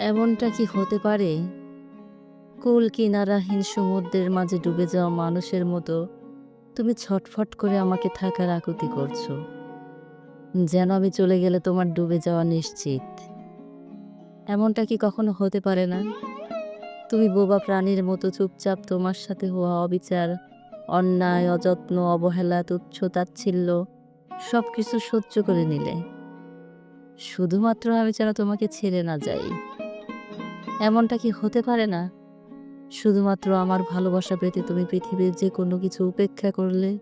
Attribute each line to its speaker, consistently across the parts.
Speaker 1: এমনটা কি হতে পারে? কুল কিনারাহীন সমুদ্রের মাঝে ডুবে যাওয়া মানুষের মতো তুমি ছটফট করে আমাকে থাকার আকুতি করছ। যেন আমি চলে গেলে তোমার ডুবে যাওয়া নিশ্চিত। এমনটা কি কখনো হতে পারে না? তুমি বোবা প্রাণীর মতো চুপচাপ তোমার সাথে হওয়া অবিচার, অন্যায়, অযত্ন, অবহেলা, তুচ্ছ, তাচ্ছিল্য সব কিছু সহ্য করে নিলে। শুধুমাত্র আমি যেন তোমাকে ছেড়ে না যাই। এমনটা কি হতে পারে না? শুধুমাত্র আমার ভালোবাসা পেতে তুমি পৃথিবীর যে কোনো কিছু উপেক্ষা করলে?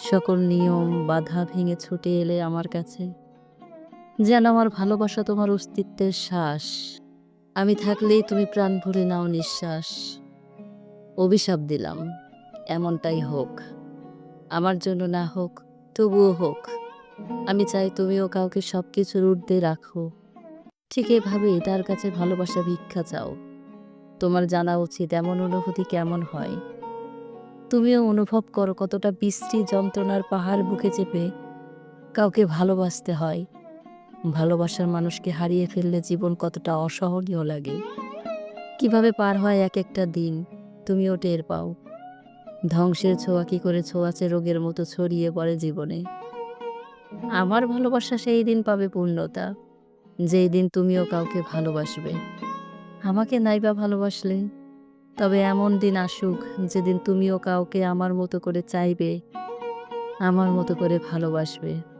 Speaker 1: সকল নিয়ম, বাধা ভেঙে ছুটে এলে আমার কাছে। যেন আমার ভালোবাসা তোমার অস্তিত্বের শ্বাস। আমি থাকলেই তুমি প্রাণ ভরে নাও নিঃশ্বাস। অভিশাপ দিলাম, এমনটাই হোক। আমার জন্য না হোক, তবুও হোক। আমি চাই তুমিও কাউকে সব কিছুর ঊর্ধ্বে রাখো। ঠিক এভাবে তার কাছে ভালোবাসা ভিক্ষা চাও। তোমার জানা উচিত এমন অনুভূতি কেমন হয়। তুমিও অনুভব করো কতটা বৃষ্টি যন্ত্রণার পাহাড় বুকে চেপে কাউকে ভালোবাসতে হয়। ভালোবাসার মানুষকে হারিয়ে ফেললে জীবন কতটা অসহনীয় লাগে। কীভাবে পার হয় এক একটা দিন, তুমিও টের পাও। ধ্বংসের ছোঁয়া কি করে ছোঁয়াচে রোগের মতো ছড়িয়ে পড়ে জীবনে। আমার ভালোবাসা সেই দিন পাবে পূর্ণতা। যেই দিন তুমিও কাউকে ভালোবাসবে। আমাকে নাইবা ভালোবাসলে। তবে এমন দিন আসুক যেদিন তুমিও কাউকে আমার মতো করে চাইবে, আমার মতো করে ভালোবাসবে।